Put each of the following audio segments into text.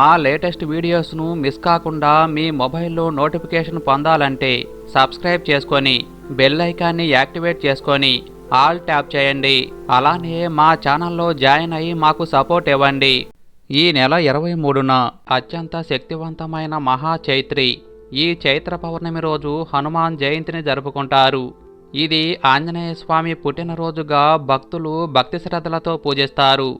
మా latest వీడియోస్ను miss కాకుండా మీ మొబైల్లో నోటిఫికేషన్ పొందాలంటే సబ్స్క్రైబ్ చేసుకొని బెల్ ఐకాన్ని యాక్టివేట్ చేసుకొని ఆల్ ట్యాప్ చేయండి. అలానే మా ఛానల్లో జాయిన్ అయ్యి మాకు సపోర్ట్ ఇవ్వండి. ఈ నెల ఇరవై మూడున అత్యంత శక్తివంతమైన మహా చైత్రి ఈ చైత్ర పౌర్ణమి రోజు హనుమాన్ జయంతిని జరుపుకుంటారు. ఇది ఆంజనేయ స్వామి పుట్టినరోజుగా భక్తులు భక్తి శ్రద్ధలతో పూజిస్తారు.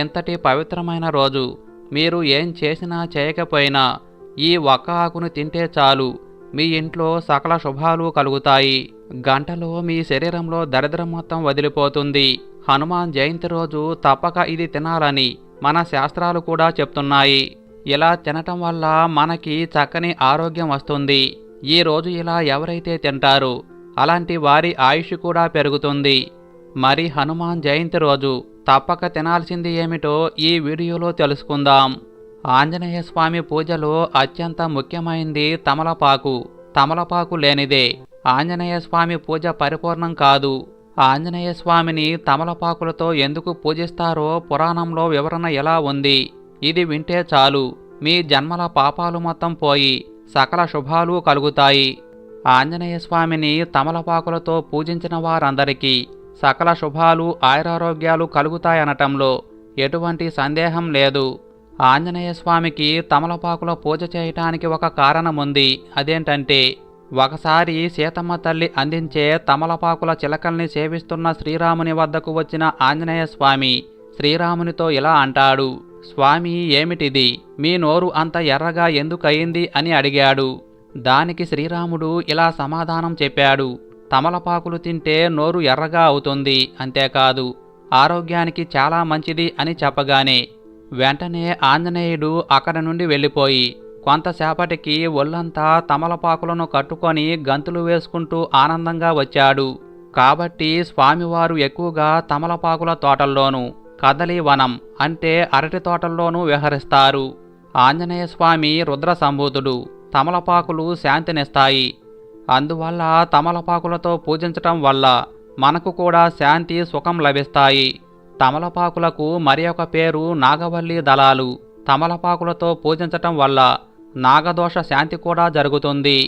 ఇంతటి పవిత్రమైన రోజు మీరు ఏం చేసినా చేయకపోయినా ఈ ఒక్క ఆకును తింటే చాలు. మీ ఇంట్లో సకల శుభాలు కలుగుతాయి. గంటలో మీ శరీరంలో దరిద్రం మొత్తం వదిలిపోతుంది. హనుమాన్ జయంతి రోజు తప్పక ఇది తినాలని మన శాస్త్రాలు కూడా చెప్తున్నాయి. ఇలా తినటం వల్ల మనకి చక్కని ఆరోగ్యం వస్తుంది. ఈ రోజు ఇలా ఎవరైతే తింటారో అలాంటి వారి ఆయుష్ కూడా పెరుగుతుంది. మరి హనుమాన్ జయంతి రోజు తప్పక తినాల్సింది ఏమిటో ఈ వీడియోలో తెలుసుకుందాం. ఆంజనేయ స్వామి పూజలో అత్యంత ముఖ్యమైనది తమలపాకు. తమలపాకు లేనిదే ఆంజనేయ స్వామి పూజ పరిపూర్ణం కాదు. ఆంజనేయ స్వామిని తమలపాకులతో ఎందుకు పూజిస్తారో పురాణంలో వివరణ ఎలా ఉంది? ఇది వింటే చాలు. మీ జన్మల పాపాలు మొత్తం పోయి సకల శుభాలు కలుగుతాయి. ఆంజనేయ స్వామిని తమలపాకులతో పూజించిన వారందరికీ సకల శుభాలు ఆయురారోగ్యాలు కలుగుతాయనటంలో ఎటువంటి సందేహం లేదు. ఆంజనేయ స్వామికి తమలపాకులో పూజ చేయటానికి ఒక కారణం ఉంది అదేంటంటే ఒకసారి సీతమ్మ తల్లి అందించే తమలపాకుల చిలకల్ని సేవిస్తున్న శ్రీరాముని వద్దకు వచ్చిన ఆంజనేయ స్వామి శ్రీరామునితో ఇలా అంటాడు. స్వామి ఏమిటిది? మీ నోరు అంత ఎర్రగా ఎందుకయింది? అని అడిగాడు. దానికి శ్రీరాముడు ఇలా సమాధానం చెప్పాడు. తమలపాకులు తింటే నోరు ఎర్రగా అవుతుంది అంతేకాదు ఆరోగ్యానికి చాలా మంచిది అని చెప్పగానే వెంటనే ఆంజనేయుడు అక్కడి నుండి వెళ్ళిపోయి కొంతసేపటికి ఒళ్ళంతా తమలపాకులను కట్టుకొని గంతులు వేసుకుంటూ ఆనందంగా వచ్చాడు. కాబట్టి స్వామివారు ఎక్కువగా తమలపాకుల తోటల్లోనూ కదలి వనం అంటే అరటి తోటల్లోనూ విహరిస్తారు. ఆంజనేయ స్వామి రుద్ర సంభూతుడు తమలపాకులు శాంతినిస్తాయి. అందువల్ల తమలపాకులతో పూజించటం వల్ల మనకు కూడా శాంతి సుఖం లభిస్తాయి. తమలపాకులకు మరి ఒక పేరు నాగవల్లి దళాలు. తమలపాకులతో పూజించటం వల్ల నాగదోష శాంతి కూడా జరుగుతుంది.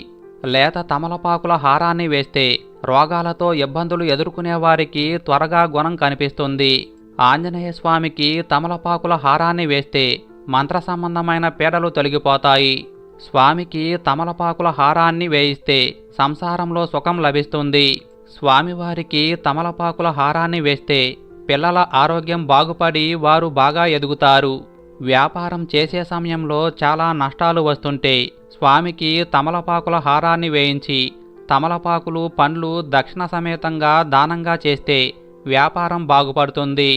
లేత తమలపాకుల హారాన్ని వేస్తే రోగాలతో ఇబ్బందులు ఎదుర్కొనే వారికి త్వరగా గుణం కనిపిస్తుంది. ఆంజనేయ స్వామికి తమలపాకుల హారాన్ని వేస్తే మంత్ర సంబంధమైన పీడలు తొలగిపోతాయి. స్వామికి తమలపాకుల హారాన్ని వేయిస్తే సంసారంలో సుఖం లభిస్తుంది. స్వామివారికి తమలపాకుల హారాన్ని వేస్తే పిల్లల ఆరోగ్యం బాగుపడి వారు బాగా ఎదుగుతారు. వ్యాపారం చేసే సమయంలో చాలా నష్టాలు వస్తుంటే స్వామికి తమలపాకుల హారాన్ని వేయించి తమలపాకులు పండ్లు దక్షిణ సమేతంగా దానంగా చేస్తే వ్యాపారం బాగుపడుతుంది.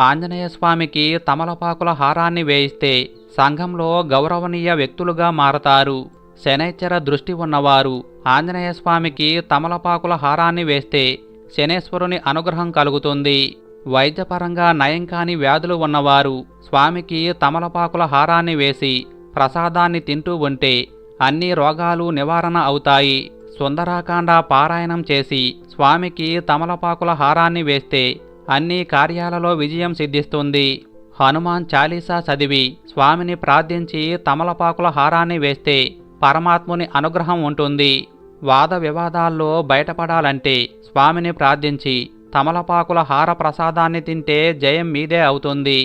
ఆంజనేయ స్వామికి తమలపాకుల హారాన్ని వేయిస్తే సంఘంలో గౌరవనీయ వ్యక్తులుగా మారతారు. శనైశ్చర దృష్టి ఉన్నవారు ఆంజనేయ స్వామికి తమలపాకుల హారాన్ని వేస్తే శనేశ్వరుని అనుగ్రహం కలుగుతుంది. వైద్యపరంగా నయం కాని వ్యాధులు ఉన్నవారు స్వామికి తమలపాకుల హారాన్ని వేసి ప్రసాదాన్ని తింటూ ఉంటే అన్ని రోగాలు నివారణ అవుతాయి. సుందరాకాండ పారాయణం చేసి స్వామికి తమలపాకుల హారాన్ని వేస్తే అన్ని కార్యాలలో విజయం సిద్ధిస్తుంది. హనుమాన్ చాలీసా చదివి స్వామిని ప్రార్థించి తమలపాకుల హారాన్ని వేస్తే పరమాత్ముని అనుగ్రహం ఉంటుంది. వాద వివాదాల్లో బయటపడాలంటే స్వామిని ప్రార్థించి తమలపాకుల హార ప్రసాదాన్ని తింటే జయం మీదే అవుతుంది.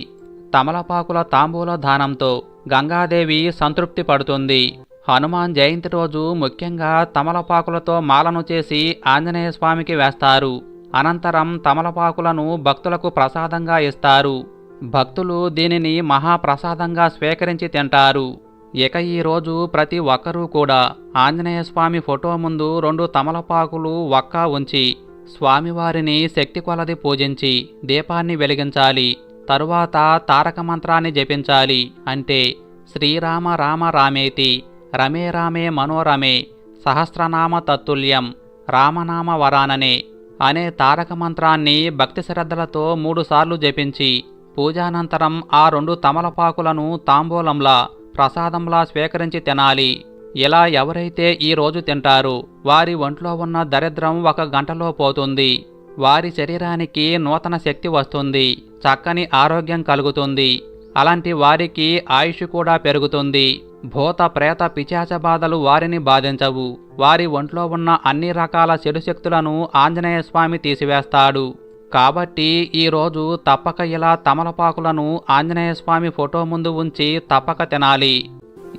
తమలపాకుల తాంబూల దానంతో గంగాదేవి సంతృప్తి పడుతుంది. హనుమాన్ జయంతి రోజు ముఖ్యంగా తమలపాకులతో మాలను చేసి ఆంజనేయ స్వామికి వేస్తారు. అనంతరం తమలపాకులను భక్తులకు ప్రసాదంగా ఇస్తారు. భక్తులు దీనిని మహాప్రసాదంగా స్వీకరించి తింటారు. ఇక ఈ రోజు ప్రతి ఒక్కరూ కూడా ఆంజనేయ స్వామి ఫోటో ముందు రెండు తమలపాకులు ఒక్క ఉంచి స్వామివారిని శక్తి కొలది పూజించి దీపాన్ని వెలిగించాలి తరువాత తారక మంత్రాన్ని జపించాలి అంటే శ్రీరామ రామ రామేతి రమే రామే మనోరమే సహస్రనామ తత్తుల్యం రామనామ వరాననే అనే తారక మంత్రాన్ని భక్తి శ్రద్ధలతో మూడుసార్లు జపించి పూజానంతరం ఆ రెండు తమలపాకులను తాంబూలంలా ప్రసాదంలా స్వీకరించి తినాలి. ఇలా ఎవరైతే ఈ రోజు తింటారో వారి ఒంట్లో ఉన్న దరిద్రం ఒక గంటలో పోతుంది. వారి శరీరానికి నూతన శక్తి వస్తుంది చక్కని ఆరోగ్యం కలుగుతుంది. అలాంటి వారికి ఆయుష్ కూడా పెరుగుతుంది. భూత ప్రేత పిచాచ బాధలు వారిని బాధించవు. వారి ఒంట్లో ఉన్న అన్ని రకాల చెడు శక్తులను ఆంజనేయ స్వామి తీసివేస్తాడు. కాబట్టి ఈరోజు తప్పక ఇలా తమలపాకులను ఆంజనేయ స్వామి ఫోటో ముందు ఉంచి తప్పక తినాలి.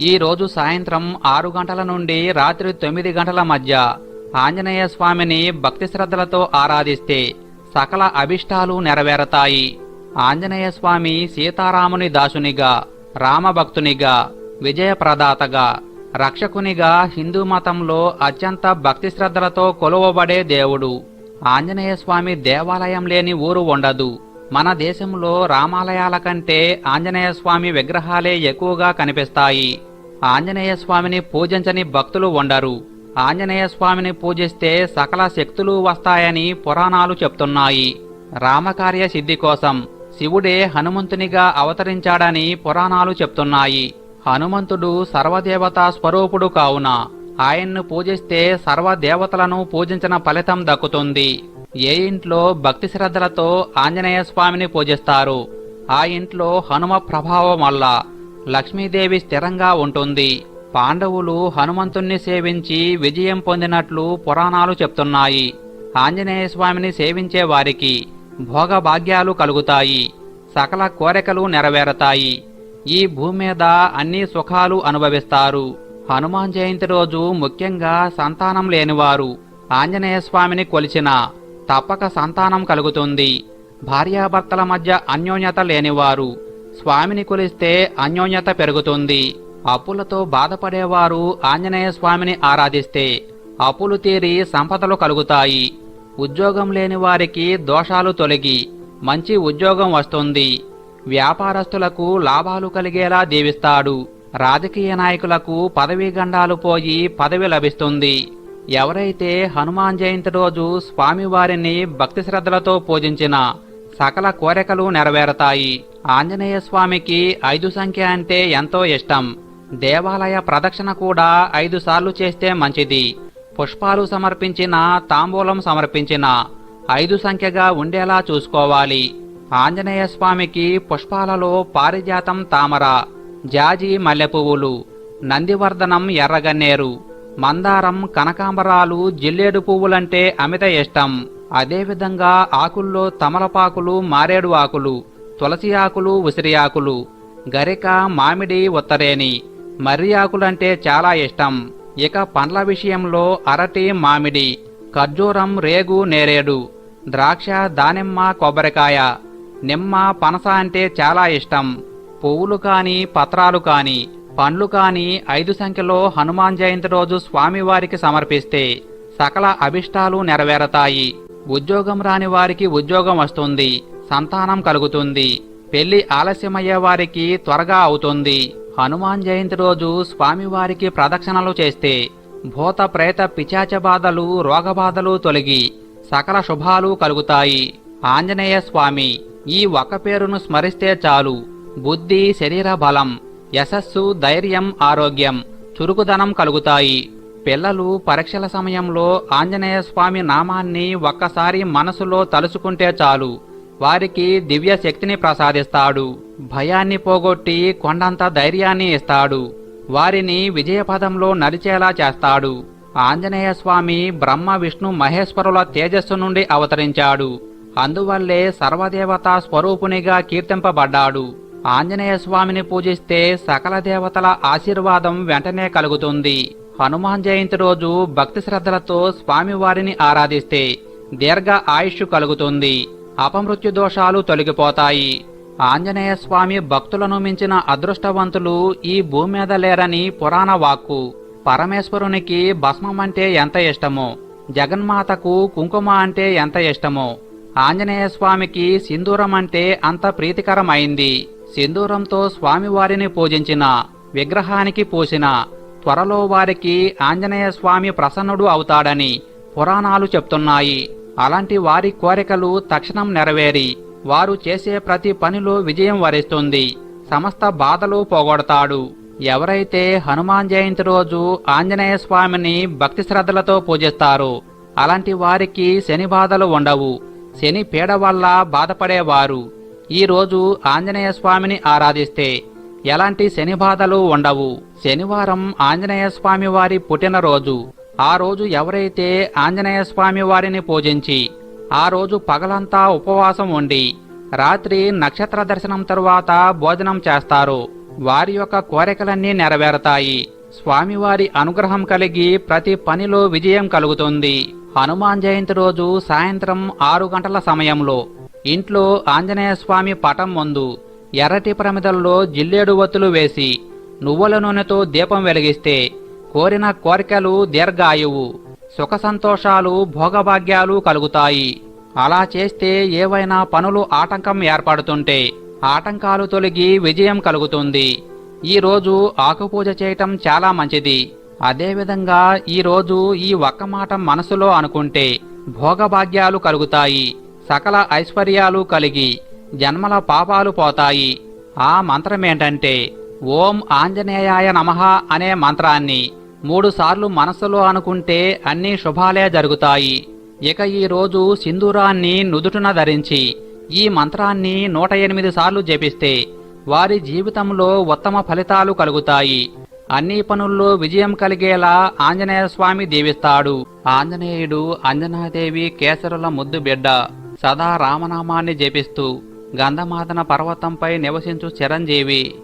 ఈరోజు సాయంత్రం ఆరు గంటల నుండి రాత్రి తొమ్మిది గంటల మధ్య ఆంజనేయ స్వామిని భక్తి శ్రద్ధలతో ఆరాధిస్తే సకల అభిష్టాలు నెరవేరతాయి. ఆంజనేయస్వామి సీతారాముని దాసునిగా రామభక్తునిగా విజయప్రదాతగా రక్షకునిగా హిందూ మతంలో అత్యంత భక్తి శ్రద్ధలతో కొలువబడే దేవుడు. ఆంజనేయస్వామి దేవాలయం లేని ఊరు ఉండదు. మన దేశంలో రామాలయాల కంటే ఆంజనేయస్వామి విగ్రహాలే ఎక్కువగా కనిపిస్తాయి. ఆంజనేయ స్వామిని పూజించని భక్తులు ఉండరు. ఆంజనేయ స్వామిని పూజిస్తే సకల శక్తులు వస్తాయని పురాణాలు చెప్తున్నాయి. రామకార్య సిద్ధి కోసం శివుడే హనుమంతునిగా అవతరించాడని పురాణాలు చెప్తున్నాయి. హనుమంతుడు సర్వదేవతా స్వరూపుడు కావున ఆయన్ను పూజిస్తే సర్వదేవతలను పూజించిన ఫలితం దక్కుతుంది. ఏ ఇంట్లో భక్తి శ్రద్ధలతో ఆంజనేయ స్వామిని పూజిస్తారు ఆ ఇంట్లో హనుమ ప్రభావం వల్ల లక్ష్మీదేవి స్థిరంగా ఉంటుంది. పాండవులు హనుమంతుణ్ణి సేవించి విజయం పొందినట్లు పురాణాలు చెప్తున్నాయి. ఆంజనేయ స్వామిని సేవించే వారికి భోగభాగ్యాలు కలుగుతాయి. సకల కోరికలు నెరవేరతాయి. ఈ భూమి మీద అన్ని సుఖాలు అనుభవిస్తారు. హనుమాన్ జయంతి రోజు ముఖ్యంగా సంతానం లేనివారు ఆంజనేయ స్వామిని కొలిచిన తప్పక సంతానం కలుగుతుంది. భార్యాభర్తల మధ్య అన్యోన్యత లేనివారు స్వామిని కొలిస్తే అన్యోన్యత పెరుగుతుంది. అప్పులతో బాధపడేవారు ఆంజనేయ స్వామిని ఆరాధిస్తే అప్పులు తీరి సంపదలు కలుగుతాయి. ఉద్యోగం లేని వారికి దోషాలు తొలగి మంచి ఉద్యోగం వస్తుంది. వ్యాపారస్తులకు లాభాలు కలిగేలా దీవిస్తాడు రాజకీయ నాయకులకు పదవీ గండాలు పోయి పదవి లభిస్తుంది. ఎవరైతే హనుమాన్ జయంతి రోజు స్వామివారిని భక్తి శ్రద్ధలతో పూజించిన సకల కోరికలు నెరవేరతాయి. ఆంజనేయ స్వామికి ఐదు సంఖ్య అంటే ఎంతో ఇష్టం. దేవాలయ ప్రదక్షిణ కూడా ఐదు సార్లు చేస్తే మంచిది. పుష్పాలు సమర్పించిన తాంబూలం సమర్పించిన ఐదు సంఖ్యగా ఉండేలా చూసుకోవాలి. ఆంజనేయ స్వామికి పుష్పాలలో పారిజాతం తామర జాజి మల్లెపువ్వులు నందివర్ధనం ఎర్రగన్నేరు మందారం కనకాంబరాలు జిల్లేడు పువ్వులంటే అమిత ఇష్టం. అదేవిధంగా ఆకుల్లో తమలపాకులు మారేడు ఆకులు తులసి ఆకులు ఉసిరి ఆకులు గరిక మామిడి ఉత్తరేని మర్రి ఆకులంటే చాలా ఇష్టం. ఇక పండ్ల విషయంలో అరటి మామిడి ఖర్జూరం రేగు నేరేడు ద్రాక్ష దానిమ్మ కొబ్బరికాయ. నిమ్మ పనస అంటే చాలా ఇష్టం. పువ్వులు కాని పత్రాలు కాని పండ్లు కాని ఐదు సంఖ్యలో హనుమాన్ జయంతి రోజు స్వామివారికి సమర్పిస్తే సకల అభిష్టాలు నెరవేరతాయి. ఉద్యోగం రాని వారికి ఉద్యోగం వస్తుంది. సంతానం కలుగుతుంది. పెళ్ళి ఆలస్యమయ్యే వారికి త్వరగా అవుతుంది. హనుమాన్ జయంతి రోజు స్వామివారికి ప్రదక్షిణలు చేస్తే భూత ప్రేత పిచాచ బాధలు రోగబాధలు తొలగి సకల శుభాలు కలుగుతాయి. ఆంజనేయ స్వామి ఈ ఒక్క పేరును స్మరిస్తే చాలు. బుద్ధి శరీర బలం యశస్సు ధైర్యం ఆరోగ్యం చురుకుదనం కలుగుతాయి. పిల్లలు పరీక్షల సమయంలో ఆంజనేయ స్వామి నామాన్ని ఒక్కసారి మనసులో తలుచుకుంటే చాలు. వారికి దివ్య శక్తిని ప్రసాదిస్తాడు. భయాన్ని పోగొట్టి కొండంత ధైర్యాన్ని ఇస్తాడు. వారిని విజయపదంలో నడిచేలా చేస్తాడు. ఆంజనేయ స్వామి బ్రహ్మ విష్ణు మహేశ్వరుల తేజస్సు నుండి అవతరించాడు. అందువల్లే సర్వదేవతా స్వరూపునిగా కీర్తింపబడ్డాడు. ఆంజనేయ స్వామిని పూజిస్తే సకల దేవతల ఆశీర్వాదం వెంటనే కలుగుతుంది. హనుమాన్ జయంతి రోజు భక్తి శ్రద్ధలతో స్వామివారిని ఆరాధిస్తే దీర్ఘ ఆయుష్ కలుగుతుంది. అపమృత్యు దోషాలు తొలగిపోతాయి. ఆంజనేయ స్వామి భక్తులను మించిన అదృష్టవంతులు ఈ భూమి మీద లేరని పురాణ వాక్కు. పరమేశ్వరునికి భస్మం అంటే ఎంత ఇష్టమో జగన్మాతకు కుంకుమ అంటే ఎంత ఇష్టమో ఆంజనేయ స్వామికి సింధూరం అంటే అంత ప్రీతికరమైంది. సింధూరంతో స్వామివారిని పూజించిన విగ్రహానికి పూసిన త్వరలో వారికి ఆంజనేయ స్వామి ప్రసన్నుడు అవుతాడని పురాణాలు చెప్తున్నాయి. అలాంటి వారి కోరికలు తక్షణం నెరవేరి. వారు చేసే ప్రతి పనిలో విజయం వరిస్తుంది. సమస్త బాధలు పోగొడతాడు. ఎవరైతే హనుమాన్ జయంతి రోజు ఆంజనేయ స్వామిని భక్తి శ్రద్ధలతో పూజిస్తారో అలాంటి వారికి శని బాధలు ఉండవు. శని పీడ వల్ల బాధపడేవారు. ఈ రోజు ఆంజనేయ స్వామిని ఆరాధిస్తే ఎలాంటి శని బాధలు ఉండవు. శనివారం ఆంజనేయ స్వామి వారి పుట్టినరోజు. ఆ రోజు ఎవరైతే ఆంజనేయ స్వామి వారిని పూజించి ఆ రోజు పగలంతా ఉపవాసం ఉండి రాత్రి నక్షత్ర దర్శనం తరువాత భోజనం చేస్తారు వారి యొక్క కోరికలన్నీ నెరవేరతాయి. స్వామివారి అనుగ్రహం కలిగి ప్రతి పనిలో విజయం కలుగుతుంది. హనుమాన్ జయంతి రోజు సాయంత్రం ఆరు గంటల సమయంలో ఇంట్లో ఆంజనేయ స్వామి పటం ముందు ఎర్రటి ప్రమిదల్లో జిల్లేడు ఒత్తులు వేసి నువ్వుల నూనెతో దీపం వెలిగిస్తే కోరిన కోరికలు దీర్ఘాయువు సుఖ సంతోషాలు భోగభాగ్యాలు కలుగుతాయి. అలా చేస్తే ఏవైనా పనులు ఆటంకం ఏర్పడుతుంటే ఆటంకాలు తొలగి విజయం కలుగుతుంది. ఈ రోజు ఆకుపూజ చేయటం చాలా మంచిది. అదేవిధంగా ఈ రోజు ఈ ఒక్క మాట మనసులో అనుకుంటే భోగభాగ్యాలు కలుగుతాయి సకల ఐశ్వర్యాలు కలిగి జన్మల పాపాలు పోతాయి. ఆ మంత్రమేంటంటే ఓం ఆంజనేయాయ నమః అనే మంత్రాన్ని మూడుసార్లు మనస్సులో మనసులో అనుకుంటే అన్ని శుభాలే జరుగుతాయి. ఇక ఈ రోజు సింధూరాన్ని నుదుటున ధరించి ఈ మంత్రాన్ని నూట ఎనిమిది సార్లు జపిస్తే వారి జీవితంలో ఉత్తమ ఫలితాలు కలుగుతాయి. అన్ని పనుల్లో విజయం కలిగేలా ఆంజనేయ స్వామి దీవిస్తాడు. ఆంజనేయుడు అంజనాదేవి కేసరుల ముద్దు బిడ్డ. సదా రామనామాన్ని జపిస్తూ గంధమాదన పర్వతంపై నివసించు చిరంజీవి.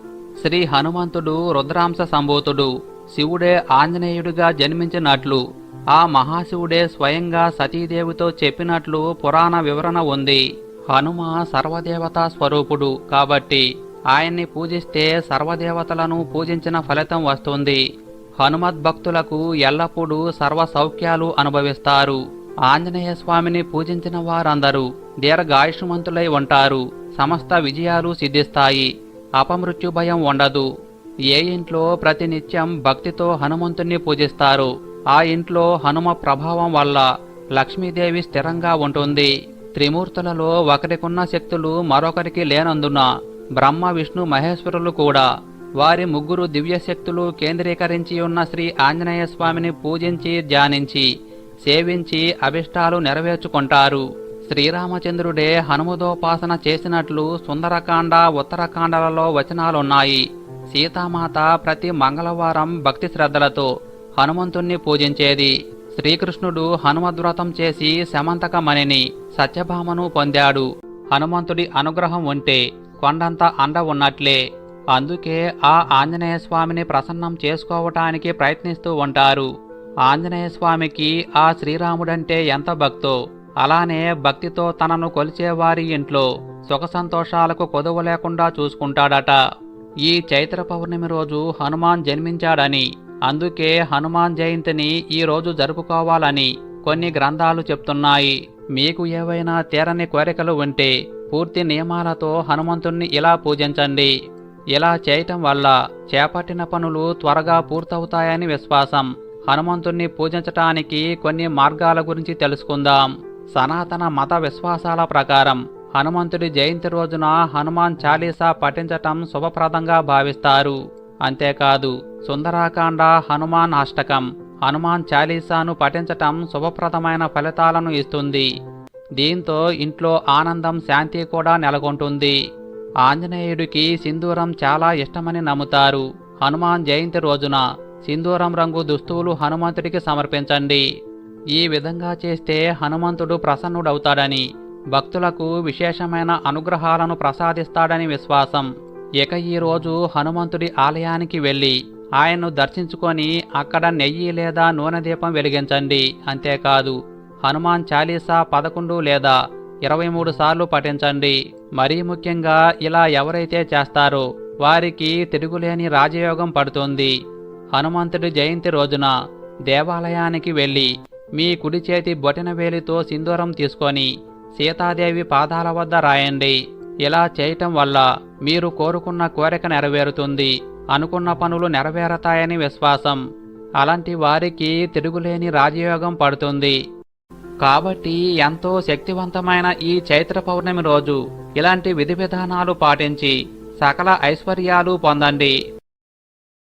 శ్రీ హనుమంతుడు రుద్రాంశ సంభూతుడు. శివుడే ఆంజనేయుడిగా జన్మించినట్లు ఆ మహాశివుడే స్వయంగా సతీదేవితో చెప్పినట్లు పురాణ వివరణ ఉంది. హనుమ సర్వదేవతా స్వరూపుడు కాబట్టి ఆయన్ని పూజిస్తే సర్వదేవతలను పూజించిన ఫలితం వస్తుంది. హనుమద్భక్తులకు ఎల్లప్పుడూ సర్వ సౌఖ్యాలు అనుభవిస్తారు. ఆంజనేయ స్వామిని పూజించిన వారందరూ దీర్ఘాయుష్మంతులై ఉంటారు. సమస్త విజయాలు సిద్ధిస్తాయి. అపమృత్యు భయం ఉండదు. ఏ ఇంట్లో ప్రతినిత్యం భక్తితో హనుమంతుణ్ణి పూజిస్తారు ఆ ఇంట్లో హనుమ ప్రభావం వల్ల లక్ష్మీదేవి స్థిరంగా ఉంటుంది. త్రిమూర్తులలో ఒకరికున్న శక్తులు మరొకరికి లేనందున బ్రహ్మ విష్ణు మహేశ్వరులు కూడా వారి ముగ్గురు దివ్య శక్తులు కేంద్రీకరించి ఉన్న శ్రీ ఆంజనేయ స్వామిని పూజించి ధ్యానించి సేవించి అభిష్టాలు నెరవేర్చుకుంటారు. శ్రీరామచంద్రుడే హనుమదోపాసన చేసినట్లు సుందరకాండ ఉత్తరకాండలలో వచనాలున్నాయి. సీతామాత ప్రతి మంగళవారం భక్తి శ్రద్ధలతో హనుమంతుణ్ణి పూజించేది. శ్రీకృష్ణుడు హనుమద్వ్రతం చేసి శమంతకమణిని సత్యభామను పొందాడు. హనుమంతుడి అనుగ్రహం ఉంటే కొండంత అండ ఉన్నట్లే. అందుకే ఆ ఆంజనేయ స్వామిని ప్రసన్నం చేసుకోవటానికి ప్రయత్నిస్తూ ఉంటారు. ఆంజనేయ స్వామికి ఆ శ్రీరాముడంటే ఎంత భక్తో! అలానే భక్తితో తనను కొలిచేవారి ఇంట్లో సుఖ సంతోషాలకు కొదువ లేకుండా చూసుకుంటాడట. ఈ చైత్ర పౌర్ణమి రోజు హనుమాన్ జన్మించాడని. అందుకే హనుమాన్ జయంతిని ఈ రోజు జరుపుకోవాలని కొన్ని గ్రంథాలు చెప్తున్నాయి. మీకు ఏవైనా తీరని కోరికలు ఉంటే పూర్తి నియమాలతో హనుమంతుణ్ణి ఇలా పూజించండి. ఇలా చేయటం వల్ల చేపట్టిన పనులు త్వరగా పూర్తవుతాయని విశ్వాసం. హనుమంతుణ్ణి పూజించటానికి కొన్ని మార్గాల గురించి తెలుసుకుందాం. సనాతన మత విశ్వాసాల ప్రకారం హనుమంతుడి జయంతి రోజున హనుమాన్ చాలీసా పఠించటం శుభప్రదంగా భావిస్తారు. అంతేకాదు సుందరాకాండ హనుమాన్ అష్టకం హనుమాన్ చాలీసాను పఠించటం శుభప్రదమైన ఫలితాలను ఇస్తుంది. దీంతో ఇంట్లో ఆనందం శాంతి కూడా నెలకొంటుంది. ఆంజనేయుడికి సింధూరం చాలా ఇష్టమని నమ్ముతారు. హనుమాన్ జయంతి రోజున సింధూరం రంగు దుస్తువులు హనుమంతుడికి సమర్పించండి. ఈ విధంగా చేస్తే హనుమంతుడు ప్రసన్నుడవుతాడని భక్తులకు విశేషమైన అనుగ్రహాలను ప్రసాదిస్తాడని విశ్వాసం. ఇక ఈ రోజు హనుమంతుడి ఆలయానికి వెళ్ళి ఆయన్ను దర్శించుకొని అక్కడ నెయ్యి లేదా నూనె దీపం వెలిగించండి. అంతేకాదు హనుమాన్ చాలీసా పదకొండు లేదా ఇరవై మూడు సార్లు పఠించండి. మరీ ముఖ్యంగా ఇలా ఎవరైతే చేస్తారో వారికి తిరుగులేని రాజయోగం పడుతుంది. హనుమంతుడి జయంతి రోజున దేవాలయానికి వెళ్ళి మీ కుడి చేతి బొటిన వేలితో సింధూరం తీసుకొని సీతాదేవి పాదాల వద్ద రాయండి. ఇలా చేయటం వల్ల మీరు కోరుకున్న కోరిక నెరవేరుతుంది. అనుకున్న పనులు నెరవేరతాయని విశ్వాసం. అలాంటి వారికి తిరుగులేని రాజయోగం పడుతుంది. కాబట్టి ఎంతో శక్తివంతమైన ఈ చైత్ర పౌర్ణమి రోజు ఇలాంటి విధి విధానాలు పాటించి సకల ఐశ్వర్యాలు పొందండి.